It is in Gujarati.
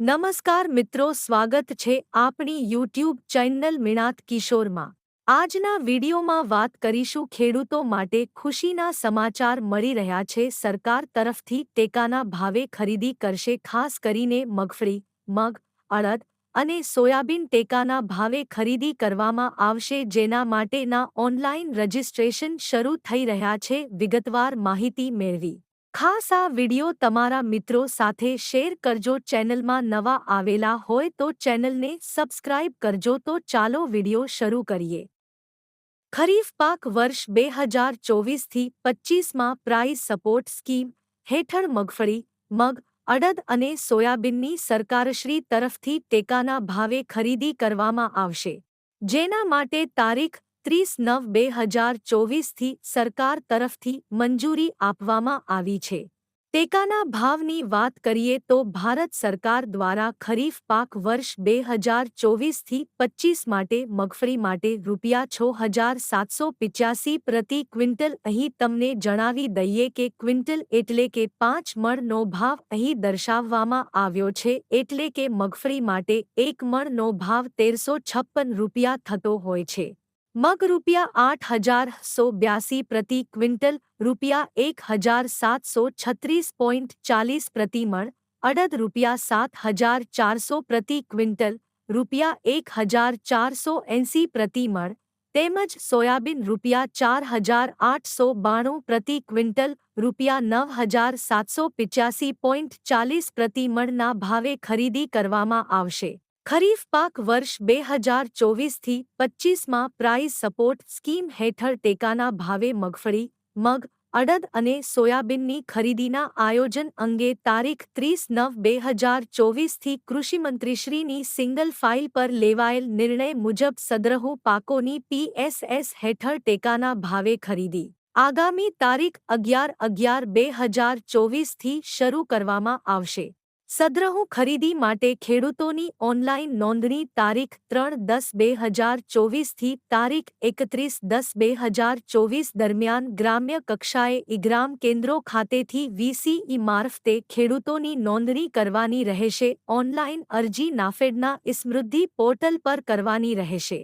નમસ્કાર મિત્રો, સ્વાગત છે આપણી યુટ્યુબ ચેનલ મિણાત કિશોરમાં. આજના વિડીયોમાં વાત કરીશું ખેડૂતો માટે ખુશીના સમાચાર મળી રહ્યા છે. સરકાર તરફથી ટેકાના ભાવે ખરીદી કરશે, ખાસ કરીને મગફળી, મગ, અડદ અને સોયાબીન ટેકાના ભાવે ખરીદી કરવામાં આવશે. જેના માટેના ઓનલાઈન રજિસ્ટ્રેશન શરૂ થઈ રહ્યા છે. વિગતવાર માહિતી મેળવી. ખાસ આ વિડિયો તમારા મિત્રો સાથે શેર કરજો ચેનલમાં નવા આવેલા હોય તો ચેનલને સબસ્ક્રાઇબ કરજો તો ચાલો વિડિયો શરૂ કરીએ. ખરીફ પાક વર્ષ બે હજાર ચોવીસથી પચ્ચીસમાં પ્રાઇસ સપોર્ટ સ્કીમ હેઠળ મગફળી, મગ, અડદ અને સોયાબીનની સરકારશ્રી તરફથી ટેકાના ભાવે ખરીદી કરવામાં આવશે. જેના માટે તારીખ ત્રીસ નવ બે હજાર ચોવીસથી સરકાર તરફથી મંજૂરી આપવામાં આવી છે. ટેકાના ભાવની વાત કરીએ તો ભારત સરકાર દ્વારા ખરીફ પાક વર્ષ બે હજાર ચોવીસથી પચ્ચીસ માટે મગફળી માટે રૂપિયા છ હજાર સાતસો પિચ્યાસી પ્રતિ ક્વિન્ટલ અહીં તમને જણાવી દઈએ કે ક્વિન્ટલ એટલે કે પાંચ મણનો ભાવ અહીં દર્શાવવામાં આવ્યો છે એટલે કે મગફળી માટે એક મણનો ભાવ તેરસો છપ્પન રૂપિયા થતો હોય છે. મગ રૂપિયા આઠ હજાર સો બ્યાસી પ્રતિ ક્વિન્ટલ, રૂપિયા એક હજાર સાતસો છત્રીસ પોઈન્ટ ચાલીસ પ્રતિમણ અડદ રૂપિયા સાત હજાર ચારસો પ્રતિ ક્વિન્ટલ, રૂપિયા એક હજાર ચારસો એંસી પ્રતિમણ તેમજ સોયાબીન રૂપિયા ચાર હજાર આઠસો બાણું પ્રતિ ક્વિન્ટલ, રૂપિયા નવ હજાર સાતસો પિચ્યાસી પોઈન્ટ ચાલીસ પ્રતિમણના ભાવે ખરીદી કરવામાં આવશે. ખરીફ પાક વર્ષ બે હજાર ચોવીસથી પચ્ચીસમાં પ્રાઇસ સપોર્ટ સ્કીમ હેઠળ ટેકાના ભાવે મગફળી, મગ, અડદ અને સોયાબીનની ખરીદીના આયોજન અંગે તારીખ ત્રીસ નવ બે હજાર ચોવીસથી કૃષિમંત્રીશ્રીની સિંગલ ફાઇલ પર લેવાયેલ નિર્ણય મુજબ સદ્રહુ પાકોની પીએસએસ હેઠળ ટેકાના ભાવે ખરીદી. આગામી તારીખ અગિયાર અગિયાર બે હજાર ચોવીસથી શરૂ કરવામાં આવશે. સદ્રહુ ખરીદી માટે ખેડૂતોની ઓનલાઈન નોંધણી તારીખ ત્રણ દસ બે હજાર ચોવીસથી તારીખ એકત્રીસ દસ બે હજાર ચોવીસ દરમિયાન ગ્રામ્ય કક્ષાએ ઇગ્રામ કેન્દ્રો ખાતેથી વીસીઈ મારફતે ખેડૂતોની નોંધણી કરવાની રહેશે. ઓનલાઈન અરજી નાફેડના ઇસ્મૃદ્ધિ પોર્ટલ પર કરવાની રહેશે.